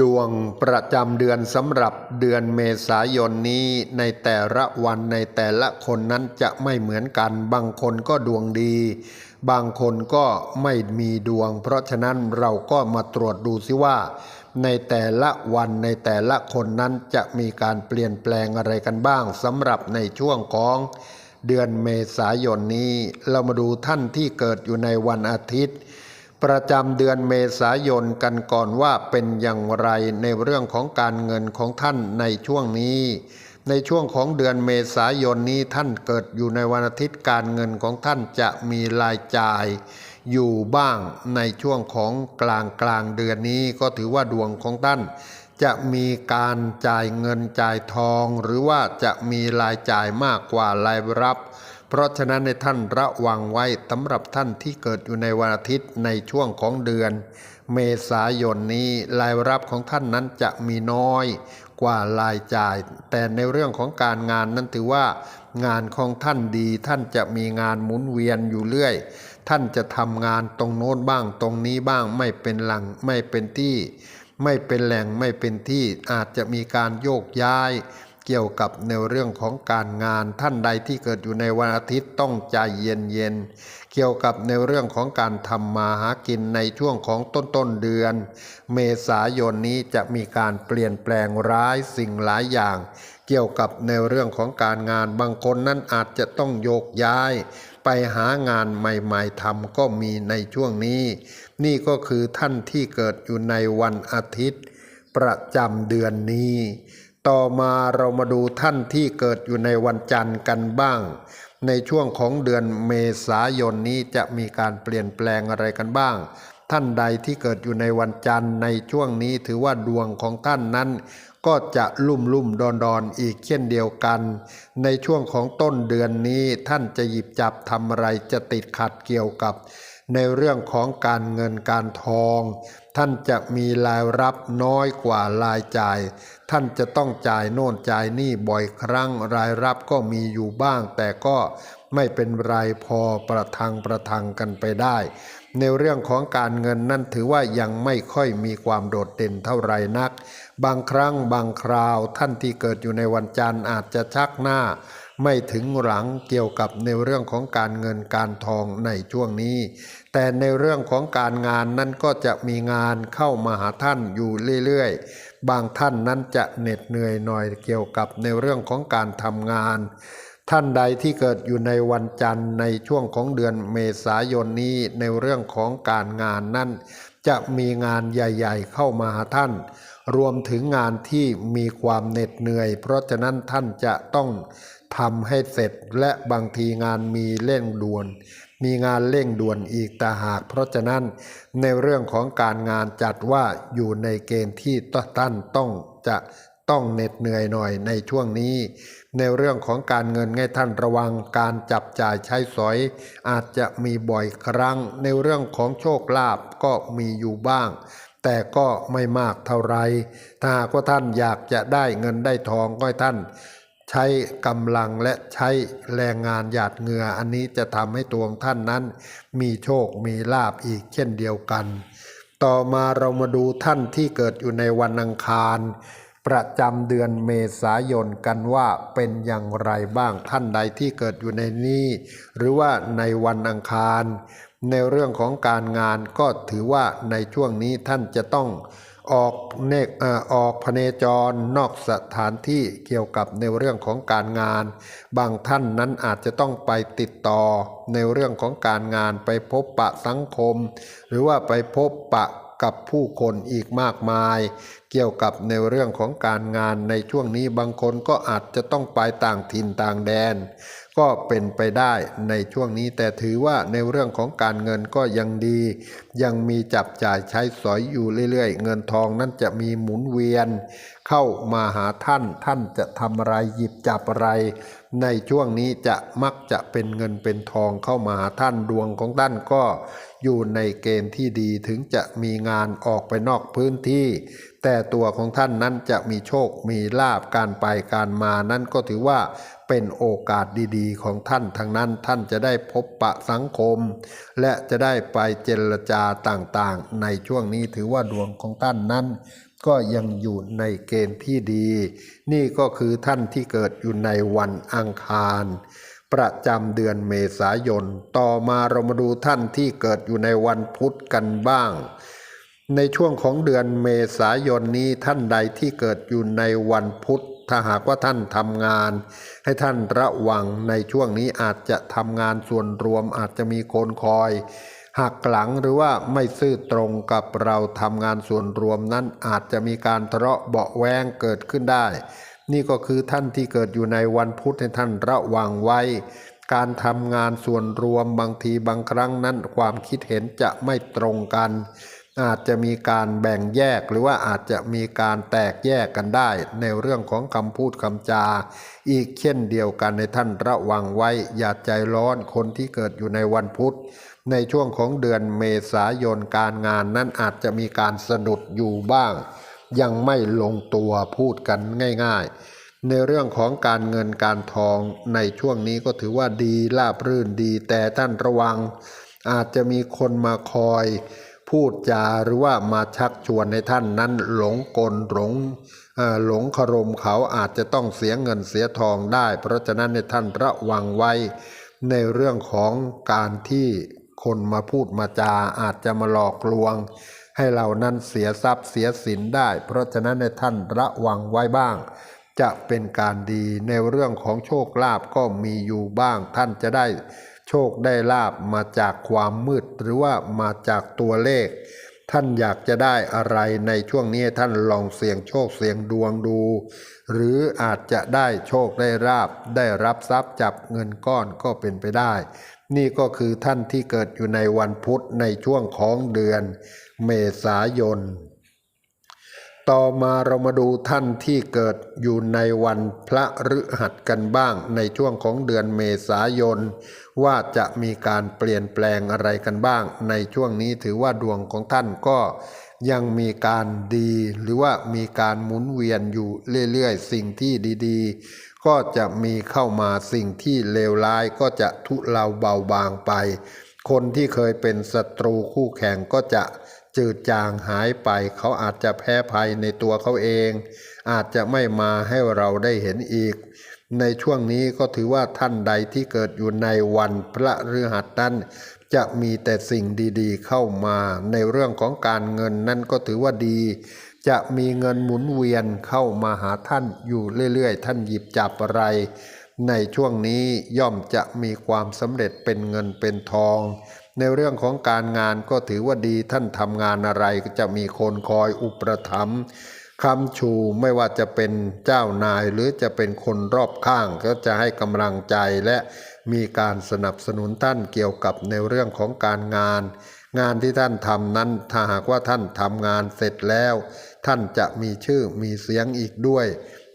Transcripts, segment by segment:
ดวงประจำเดือนสำหรับเดือนเมษายนนี้ในแต่ละวันในแต่ละคนนั้นจะไม่เหมือนกัน บางคนก็ดวงดี บางคนก็ไม่มีดวง เพราะฉะนั้นเราก็มาตรวจดูซิว่า ในแต่ละวันในแต่ละคนนั้นจะมีการเปลี่ยนแปลงอะไรกันบ้างสำหรับในช่วงของเดือนเมษายนนี้ เรามาดูท่านที่เกิดอยู่ในวันอาทิตย์ ประจำเดือนเมษายนกันก่อนว่าเป็นอย่างไรในเรื่องของการเงินของท่านในช่วงนี้ ในช่วงของเดือนเมษายนนี้ท่านเกิดอยู่ในวันอาทิตย์การเงินของท่านจะมีรายจ่าย อยู่บ้างในช่วงของกลางกลางเดือนนี้ก็ถือว่าดวงของท่าน จะมีการจ่ายเงินจ่ายทอง หรือว่าจะมีรายจ่ายมากกว่ารายรับ เพราะฉะนั้นในท่านระวังไว้สำหรับท่านที่เกิดอยู่ในวันอาทิตย์ในช่วงของเดือน เมษายนนี้รายรับของท่านนั้นจะมีน้อยกว่ารายจ่าย แต่ในเรื่องของการงานนั้นถือว่างานของท่านดี ท่านจะมีงานหมุนเวียนอยู่เรื่อย ท่านจะทำงานตรงโน้นบ้างตรงนี้บ้างไม่เป็นหลังไม่เป็นที่ ไม่เป็นแหล่งไม่เป็นที่อาจจะมีการโยกย้าย เกี่ยวกับในเรื่องของการงานท่านใดที่เกิดอยู่ในวันอาทิตย์ต้องใจเย็นๆเกี่ยวกับในเรื่องของการทำมาหากินในช่วงของต้นต้นเดือน เมษายนนี้จะมีการเปลี่ยนแปลงร้ายสิ่งหลายอย่าง เกี่ยวกับในเรื่องของการงานบางคนนั้นอาจจะต้องโยกย้าย ไปหางานใหม่ๆทำก็มีในช่วงนี้ นี่ก็คือท่านที่เกิดอยู่ในวันอาทิตย์ ประจำเดือนนี้ ต่อมาเรามาดูท่านที่เกิดอยู่ในวันจันทร์กันบ้าง ในช่วงของเดือนเมษายนนี้จะมีการเปลี่ยนแปลงอะไรกันบ้าง ท่านใดที่เกิดอยู่ในวันจันทร์ในช่วงนี้ถือว่าดวงของท่านนั้น ก็จะลุ่มลุ่มดอนดอนอีกเช่นเดียวกัน ในช่วงของต้นเดือนนี้ท่านจะหยิบจับทำอะไรจะติดขัดเกี่ยวกับ ในเรื่องของการเงินการทอง ท่านจะมีรายรับน้อยกว่ารายจ่าย ท่านจะต้องจ่ายโน่นจ่ายนี่บ่อยครั้งรายรับก็มีอยู่บ้าง แต่ก็ไม่เป็นไรพอประทังประทังกันไปได้ ในเรื่องของการเงินนั่นถือว่ายังไม่ค่อยมีความโดดเด่นเท่าไรนัก บางครั้งบางคราวท่านที่เกิดอยู่ในวันจันทร์อาจจะชักหน้าไม่ถึงหลังเกี่ยวกับในเรื่องของการเงินการทองในช่วงนี้ แต่ในเรื่องของการงานนั้นก็จะมีงานเข้ามาหาท่านอยู่เรื่อยๆ บางท่านนั้นจะเหน็ดเหนื่อยหน่อยเกี่ยวกับในเรื่องของการทำงาน ท่านใดที่เกิดอยู่ในวันจันทร์ในช่วงของเดือนเมษายนนี้ในเรื่องของการงานนั้น จะมีงานใหญ่ๆ เข้ามาหาท่าน รวมถึงงานที่มีความเหน็ดเหนื่อย เพราะฉะนั้นท่านจะต้อง ทำให้เสร็จและบางทีงานมีเร่งด่วน มีงานเร่งด่วนอีกต่หาก เพราะฉะนั้นในเรื่องของการงานจัดว่าอยู่ในเกณฑ์ที่ท่านต้องจะต้องเหน็ดเหนื่อยหน่อยในช่วงนี้ ในเรื่องของการเงินให้ท่านระวังการจับจ่ายใช้สอย อาจจะมีบ่อยครั้ง ในเรื่องของโชคลาภก็มีอยู่บ้าง แต่ก็ไม่มากเท่าไรถ้าหากว่าท่านอยากจะได้เงินได้ทองก็ให้ท่าน ใช้กำลังและใช้แรงงานหยาดเหงื่ออันนี้จะทำให้ตัวงท่านนั้น มีโชคมีลาบอีกเช่นเดียวกัน ต่อมาเรามาดูท่านที่เกิดอยู่ในวันอังคาร ประจำเดือนเมษายนกันว่าเป็นอย่างไรบ้างท่านใดที่เกิดอยู่ในนี้ หรือว่าในวันอังคาร ในเรื่องของการงานก็ถือว่าในช่วงนี้ท่านจะต้อง ออกเนกอ่อออกพเนจรนอกสถานที่เกี่ยวกับในเรื่องของการงาน บางท่านนั้นอาจจะต้องไปติดต่อในเรื่องของการงานไปพบปะสังคม หรือว่าไปพบปะกับผู้คนอีกมากมาย เกี่ยวกับในเรื่องของการงานในช่วงนี้บางคนก็อาจจะต้องไปต่างถิ่นต่างแดน ก็เป็นไปได้ในช่วงนี้แต่ถือว่าในเรื่องของการเงินก็ยังดี ยังมีจับจ่ายใช้สอยอยู่เรื่อยๆ เงินทองนั้นจะมีหมุนเวียน เข้ามาหาท่านท่านจะทำอะไรหยิบจับอะไร ในช่วงนี้จะมักจะเป็นเงินเป็นทองเข้ามาหาท่านดวงของท่านก็อยู่ในเกณฑ์ที่ดีถึงจะมีงานออกไปนอกพื้นที่ แต่ตัวของท่านนั้นจะมีโชคมีลาบการไปการมานั้นก็ถือว่าเป็นโอกาสดีๆ ของท่านทั้งนั้นท่านจะได้พบปะสังคม และจะได้ไปเจรจาต่างๆ ในช่วงนี้ถือว่าดวงของท่านนั้น ก็ยังอยู่ในเกณฑ์ที่ดี นี่ก็คือท่านที่เกิดอยู่ในวันอังคาร ประจำเดือนเมษายน ต่อมาเรามาดูท่านที่เกิดอยู่ในวันพุธกันบ้าง ในช่วงของเดือนเมษายนนี้ท่านใดที่เกิดอยู่ในวันพุธถ้าหากว่าท่านทำงาน ให้ท่านระวังในช่วงนี้อาจจะทำงานส่วนรวมอาจจะมีคนคอย หักหลังหรือว่าไม่ซื่อตรงกับเราทำงานส่วนรวมนั้นอาจจะมีการทะเลาะเบาะแวงเกิดขึ้นได้ นี่ก็คือท่านที่เกิดอยู่ในวันพุธให้ท่านระวังไว้ การทำงานส่วนรวมบางทีบางครั้งนั้นความคิดเห็นจะไม่ตรงกัน อาจจะมีการแบ่งแยกหรือว่าอาจจะมีการแตกแยกกันได้ ในเรื่องของคำพูดคำจา อีกเช่นเดียวกันในท่านระวังไว้อย่าใจร้อนคนที่เกิดอยู่ในวันพุธ ในช่วงของเดือนเมษายนการงานนั้นอาจจะมีการสะดุดอยู่บ้าง ยังไม่ลงตัวพูดกันง่ายๆ ในเรื่องของการเงินการทองในช่วงนี้ก็ถือว่าดีราบรื่นดีแต่ท่านระวัง อาจจะมีคนมาคอยพูดจาหรือว่ามาชักชวนให้ท่านนั้นหลงกลหลงหลงคารมเขาอาจจะต้องเสียเงินเสียทองได้ เพราะฉะนั้นในท่านระวังไว้ในเรื่องของการที่ คนมาพูดมาจาอาจจะมาหลอกลวง ให้เรานั้นเสียทรัพย์เสียสินได้ เพราะฉะนั้นในท่านระวังไว้บ้าง จะเป็นการดีในเรื่องของโชคลาภก็มีอยู่บ้าง ท่านจะได้โชคได้ลาบมาจากความมืดหรือว่ามาจากตัวเลข ท่านอยากจะได้อะไรในช่วงนี้ท่านลองเสี่ยงโชคเสี่ยงดวงดู หรืออาจจะได้โชคได้ราบ ได้รับทรัพย์จับเงินก้อนก็เป็นไปได้ นี่ก็คือท่านที่เกิดอยู่ในวันพุธในช่วงของเดือน เมษายน ต่อมาเรามาดูท่านที่เกิดอยู่ในวันพระฤหัสกันบ้างในช่วงของเดือนเมษายน ว่าจะมีการเปลี่ยนแปลงอะไรกันบ้าง ในช่วงนี้ถือว่าดวงของท่านก็ยังมีการดีหรือว่ามีการหมุนเวียนอยู่เรื่อยๆ สิ่งที่ดีๆ ก็จะมีเข้ามาสิ่งที่เลวร้ายก็จะทุเลาเบาบางไป คนที่เคยเป็นศัตรูคู่แข่งก็จะ จืดจางหายไป เขาอาจจะแพ้ภัยในตัวเขาเอง อาจจะไม่มาให้เราได้เห็นอีก ในช่วงนี้ก็ถือว่าท่านใดที่เกิดอยู่ในวันพระฤหัสนั้นจะมีแต่สิ่งดีๆเข้ามา ในเรื่องของการเงินนั่นก็ถือว่าดี จะมีเงินหมุนเวียนเข้ามาหาท่านอยู่เรื่อยๆ ท่านหยิบจับอะไร ในช่วงนี้ย่อมจะมีความสำเร็จเป็นเงินเป็นทอง ในเรื่องของการงานก็ถือว่าดีท่านทำงานอะไรก็จะมีคนคอยอุปถัมภ์คำชูไม่ว่าจะเป็นเจ้านายหรือจะเป็นคนรอบข้างก็จะให้กำลังใจและมีการสนับสนุนท่านเกี่ยวกับในเรื่องของการงาน งานที่ท่านทำนั้นถ้าหากว่าท่านทำงานเสร็จแล้ว ท่านจะมีชื่อมีเสียงอีกด้วย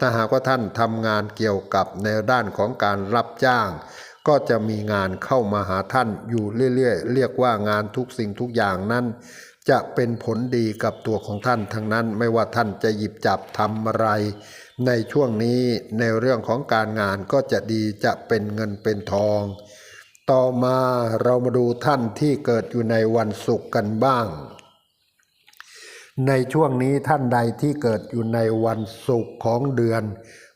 ถ้าหากว่าท่านทำงานเกี่ยวกับในด้านของการรับจ้าง ก็จะมีงานเข้ามาหาท่านอยู่เรื่อยๆ เรียกว่างานทุกสิ่งทุกอย่างนั้น จะเป็นผลดีกับตัวของท่านทั้งนั้นไม่ว่าท่านจะหยิบจับทำอะไร ในช่วงนี้ในเรื่องของการงานก็จะดีจะเป็นเงินเป็นทอง ต่อมาเรามาดูท่านที่เกิดอยู่ในวันศุกร์กันบ้าง ในช่วงนี้ท่านใดที่เกิดอยู่ในวันศุกร์ของเดือน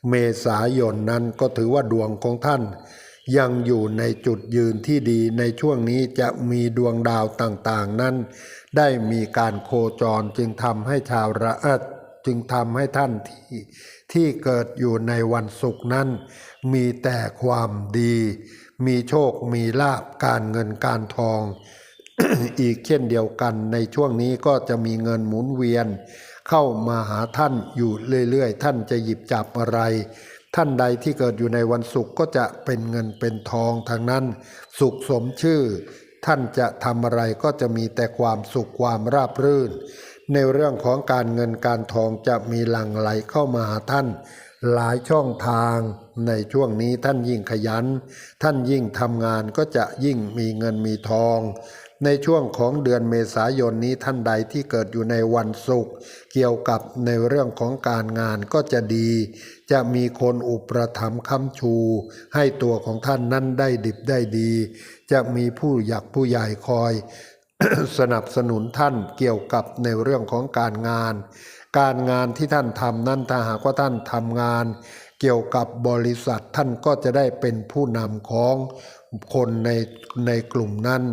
เมษายนนั้นก็ถือว่าดวงของท่าน ยังอยู่ในจุดยืนที่ดีในช่วงนี้จะมีดวงดาวต่างๆ นั้น ได้มีการโคจรจึงทำให้ชาวระเอิดจึงทำให้ท่านที่ที่เกิดอยู่ในวันศุกร์นั้น มีแต่ความดี มีโชคมีลาบการเงินการทอง อีกเช่นเดียวกันในช่วงนี้ก็จะมีเงินหมุนเวียน เข้ามาหาท่านอยู่เรื่อยๆ ท่านจะหยิบจับอะไร ท่านใดที่เกิดอยู่ในวันศุกร์ก็จะเป็นเงินเป็นทองทางนั้น สุขสมชื่อ ท่านจะทำอะไรก็จะมีแต่ความสุขความราบรื่น ในเรื่องของการเงินการทองจะมีหลั่งไหลเข้ามาหาท่าน หลายช่องทาง ในช่วงนี้ท่านยิ่งขยัน ท่านยิ่งทำงานก็จะยิ่งมีเงินมีทอง ในช่วงของเดือนเมษายนนี้ท่านใดที่เกิดอยู่ในวันศุกร์เกี่ยวกับในเรื่องของการงานก็จะดี จะมีคนอุปถัมภ์ค้ำชู ให้ตัวของท่านนั้นได้ดิบได้ดี จะมีผู้อยากผู้ใหญ่คอย สนับสนุนท่านเกี่ยวกับในเรื่องของการงาน การงานที่ท่านทำนั้นถ้าหากว่าท่านทำงาน เกี่ยวกับบริษัทท่านก็จะได้เป็นผู้นำของคนในในกลุ่มนั้น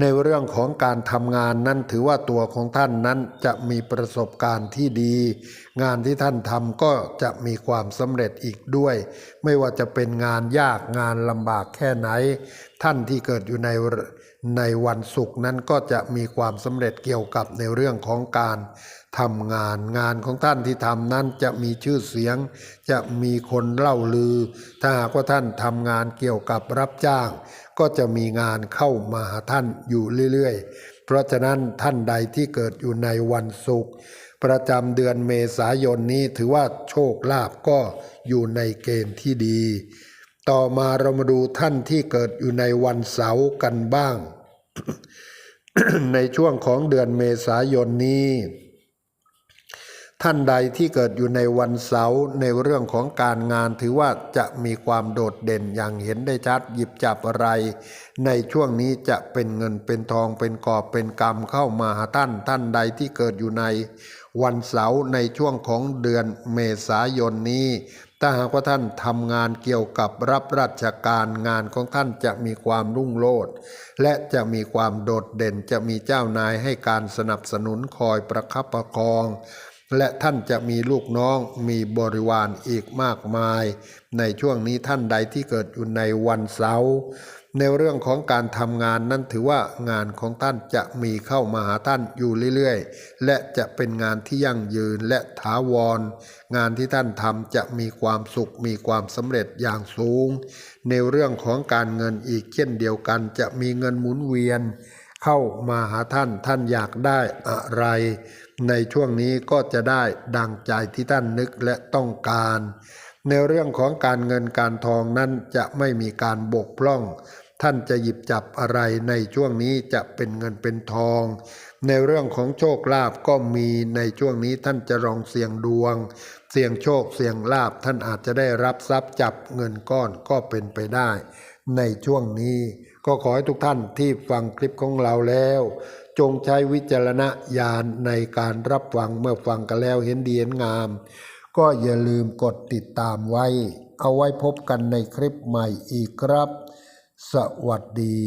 ในเรื่องของการทำงานนั้นถือว่าตัวของท่านนั้นจะมีประสบการณ์ที่ดี งานที่ท่านทำก็จะมีความสำเร็จอีกด้วย ไม่ว่าจะเป็นงานยากงานลำบากแค่ไหน ท่านที่เกิดอยู่ในในวันศุกร์นั้นก็จะมีความสำเร็จเกี่ยวกับในเรื่องของการทำงานงานของท่านที่ทำนั้นจะมีชื่อเสียง จะมีคนเล่าลือ ถ้าหากว่าท่านทำงานเกี่ยวกับรับจ้าง ก็จะมีงานเข้ามาหาท่านอยู่เรื่อยๆ เพราะฉะนั้นท่านใดที่เกิดอยู่ในวันศุกร์ประจำเดือนเมษายนนี้ถือว่าโชคลาภก็อยู่ในเกณฑ์ที่ดี ต่อมาเรามาดูท่านที่เกิดอยู่ในวันเสาร์กันบ้าง ในช่วงของเดือนเมษายนนี้ ท่านใดที่เกิดอยู่ในวันเสาร์ในเรื่องของการงานถือว่าจะมีความโดดเด่นอย่างเห็นได้ชัดหยิบจับอะไร ในช่วงนี้จะเป็นเงินเป็นทองเป็นกอบเป็นกรรมเข้ามาหาท่าน ท่านใดที่เกิดอยู่ในวันเสาร์ในช่วงของเดือนเมษายนนี้ ถ้าหากว่าท่านทำงานเกี่ยวกับรับราชการงานของท่านจะมีความรุ่งโรจน์และจะมีความโดดเด่นจะมีเจ้านายให้การสนับสนุนคอยประคับประคอง และท่านจะมีลูกน้องมีบริวารอีกมากมาย ในช่วงนี้ท่านใดที่เกิดอยู่ในวันเสาร์ในเรื่องของการทำงานนั้นถือว่างานของท่านจะมีเข้ามาหาท่านอยู่เรื่อยๆ และจะเป็นงานที่ยั่งยืนและถาวร งานที่ท่านทำจะมีความสุขมีความสำเร็จอย่างสูง ในเรื่องของการเงินอีกเช่นเดียวกัน จะมีเงินหมุนเวียน เข้ามาหาท่านท่านอยากได้อะไร ในช่วงนี้ก็จะได้ดังใจที่ท่านนึกและต้องการ ในเรื่องของการเงินการทองนั้นจะไม่มีการบกพร่อง ท่านจะหยิบจับอะไรในช่วงนี้จะเป็นเงินเป็นทอง ในเรื่องของโชคลาภก็มีในช่วงนี้ท่านจะลองเสี่ยงดวง เสี่ยงโชคเสี่ยงลาภท่านอาจจะได้รับทรัพย์จับเงินก้อนก็เป็นไปได้ ในช่วงนี้ ก็ขอให้ทุกท่านที่ฟังคลิปของเราแล้ว จงใช้วิจารณญาณในการรับฟังเมื่อฟังกันแล้วเห็นดีเห็นงาม ก็อย่าลืมกดติดตามไว้ เอาไว้พบกันในคลิปใหม่อีกครับ สวัสดี